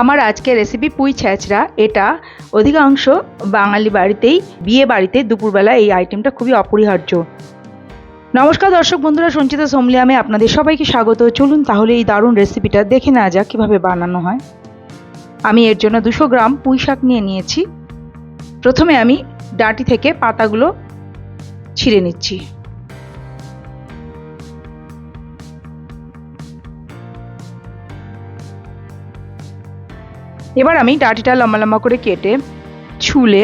আমার আজকের রেসিপি পুঁই ছ্যাঁচড়া এটা অধিকাংশ বাঙালি বাড়িতেই, বিয়ে বাড়িতে দুপুরবেলা এই আইটেমটা খুবই অপরিহার্য। নমস্কার দর্শক বন্ধুরা, সঞ্চিতা সোমলিয়ামে আপনাদের সবাইকে স্বাগত। চলুন তাহলে এই দারুণ রেসিপিটা দেখে নেওয়া যাক কীভাবে বানানো হয়। আমি এর জন্য দুশো গ্রাম পুঁই শাক নিয়ে নিয়েছি। প্রথমে আমি ডাঁটি থেকে পাতাগুলো ছিঁড়ে নিচ্ছি। এবার আমি ডাটিটা লম্বা লম্বা করে কেটে ছুলে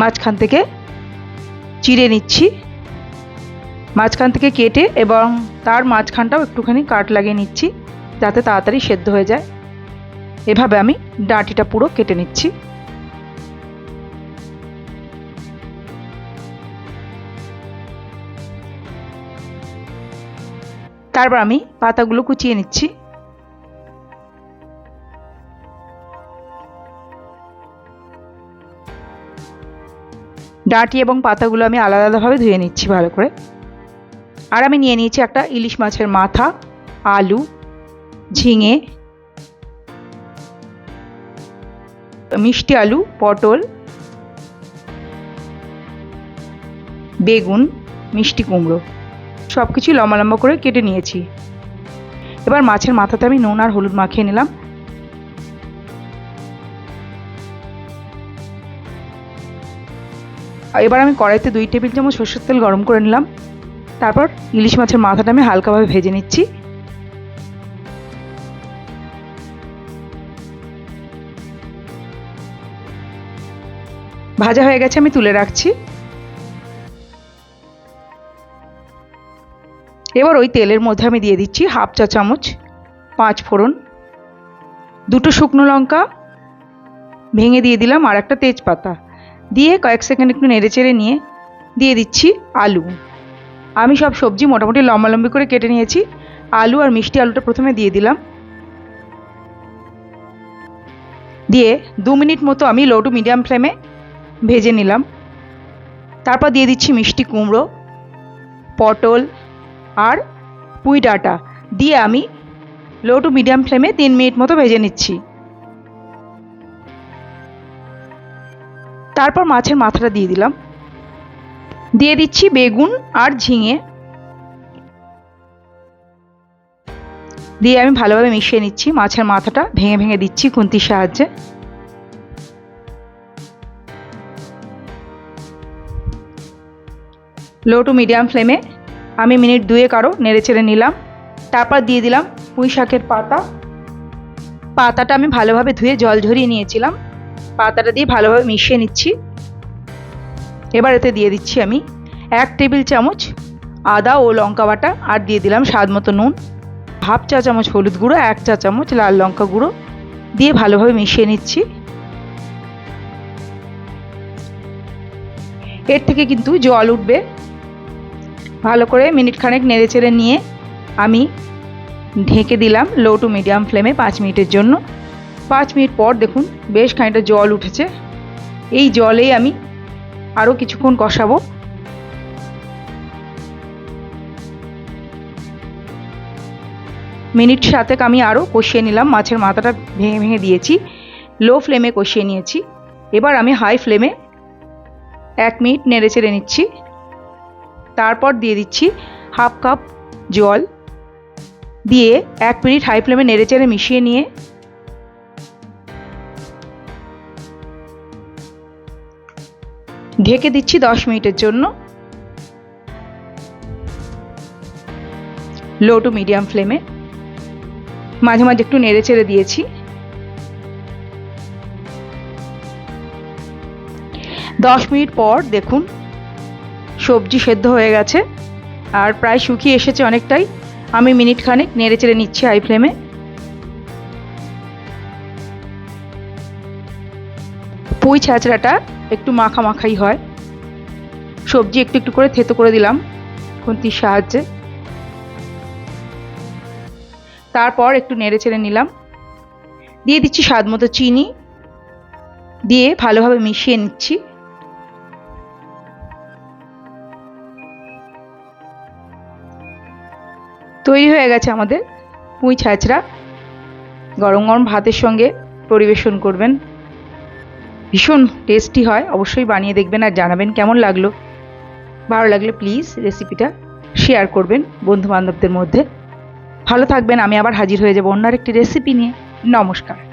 মাঝখান থেকে চিড়ে নিচ্ছি। মাঝখান থেকে কেটে এবং তার মাঝখানটাও একটুখানি কাট লাগিয়ে নিচ্ছি, যাতে তাড়াতাড়ি সেদ্ধ হয়ে যায়। এভাবে আমি ডাঁটিটা পুরো কেটে নিচ্ছি। তারপর আমি পাতাগুলো কুচিয়ে নিচ্ছি। ডাঁটি এবং পাতাগুলো আমি আলাদা আলাদাভাবে ধুয়ে নিচ্ছি ভালো করে। আর আমি নিয়ে নিয়েছি একটা ইলিশ মাছের মাথা, আলু, ঝিঙে, মিষ্টি আলু, পটল, বেগুন, মিষ্টি কুমড়ো। সব কিছুই লম্বা লম্বা করে কেটে নিয়েছি। এবার মাছের মাথাতে আমি নুন আর হলুদ মাখিয়ে নিলাম। এবার আমি কড়াইতে দুই টেবিল চামচ সর্ষের তেল গরম করে নিলাম। তারপর ইলিশ মাছের মাথাটা আমি হালকাভাবে ভেজে নিচ্ছি। ভাজা হয়ে গেছে আমি তুলে রাখছি। এবার ওই তেলের মধ্যে আমি দিয়ে দিচ্ছি হাফ চা চামচ পাঁচ ফোড়ন, দুটো শুকনো লঙ্কা, ভেঙে দিয়ে দিলাম আর একটা তেজপাতা। দিয়ে কয়েক সেকেন্ড একটু নেড়েচেড়ে নিয়ে দিয়ে দিচ্ছি আলু। আমি সব সবজি মোটামুটি লম্বা লম্বি করে কেটে নিয়েছি। আলু আর মিষ্টি আলুটা প্রথমে দিয়ে দিলাম। দিয়ে দু মিনিট মতো আমি লো টু মিডিয়াম ফ্লেমে ভেজে নিলাম। তারপর দিয়ে দিচ্ছি মিষ্টি কুমড়ো, পটল আর পুঁই ডাঁটা দিয়ে আমি লো টু মিডিয়াম ফ্লেমে তিন মিনিট মতো ভেজে নিচ্ছি। তারপর মাছের মাথাটা দিয়ে দিলাম। দিয়ে দিচ্ছি বেগুন আর ঝিঙে। দিয়ে আমি ভালোভাবে মিশিয়ে নিচ্ছি, মাছের মাথাটা ভেঙে ভেঙে দিচ্ছি খুন্তির সাহায্যে। লো টু মিডিয়াম ফ্লেমে আমি মিনিট দুয়েক আরও নেড়ে চেড়ে নিলাম। তারপর দিয়ে দিলাম পুঁই শাকের পাতা। পাতাটা আমি ভালোভাবে ধুয়ে জল ঝরিয়ে নিয়েছিলাম। পাতাটা দিয়ে ভালোভাবে মিশিয়ে নিচ্ছি। এবার এতে দিয়ে দিচ্ছি আমি এক টেবিল চামচ আদা ও লঙ্কা বাটা আর দিয়ে দিলাম স্বাদ মতো নুন। হাফ চা চামচ হলুদ গুঁড়ো, এক চা চামচ লাল লঙ্কা গুঁড়ো দিয়ে ভালোভাবে মিশিয়ে নিচ্ছি। এর থেকে কিন্তু জল উঠবে। ভালো করে মিনিট খানেক নেড়ে চেড়ে নিয়ে আমি ঢেকে দিলাম লো টু মিডিয়াম ফ্লেমে পাঁচ মিনিটের জন্য। পাঁচ মিনিট পর দেখুন বেশ খানিকটা জল উঠেছে। এই জলেই আমি আরও কিছুক্ষণ কষাবো। মিনিট সাতেক আমি আরও কষিয়ে নিলাম, মাছের মাথাটা ভেঙে ভেঙে দিয়েছি। লো ফ্লেমে কষিয়ে নিয়েছি। এবার আমি হাই ফ্লেমে এক মিনিট নেড়ে চেড়ে নিচ্ছি। তারপর দিয়ে দিচ্ছি হাফ কাপ জল দিয়ে এক মিনিট হাই ফ্লেমে নেড়ে চেড়ে মিশিয়ে নিয়ে ঢেকে দিচ্ছি দশ মিনিটের জন্য। লো টু মিডিয়াম ফ্লেমে মাঝে মাঝে একটু নেড়ে চেড়ে দিয়েছি। দশ মিনিট পর দেখুন সবজি সেদ্ধ হয়ে গেছে। আর প্রায় শুকিয়ে এসেছে অনেকটাই। আমি মিনিট খানেক নেড়ে চেড়ে নিচ্ছি হাই ফ্লেমে। পুঁই ছ্যাঁচড়াটা একটু মাখা মাখাই হয়। সবজি একটু একটু করে থেতো করে দিলাম খুন্তির সাহায্যে। তারপর একটু নেড়ে চেড়ে নিলাম। দিয়ে দিচ্ছি স্বাদ মতো চিনি। দিয়ে ভালোভাবে মিশিয়ে নিচ্ছি। তৈরি হয়ে গেছে আমাদের পুঁই ছাঁচড়া গরম গরম ভাতের সঙ্গে পরিবেশন করবেন। ভীষণ টেস্টি হয়, অবশ্যই বানিয়ে দেখবেন আর জানাবেন কেমন লাগল। ভালো লাগলে প্লিজ রেসিপিটা শেয়ার করবেন বন্ধু বান্ধবদের মধ্যে। ভালো থাকবেন, আমি আবার হাজির হয়ে যাব অন্য একটি রেসিপি নিয়ে। নমস্কার।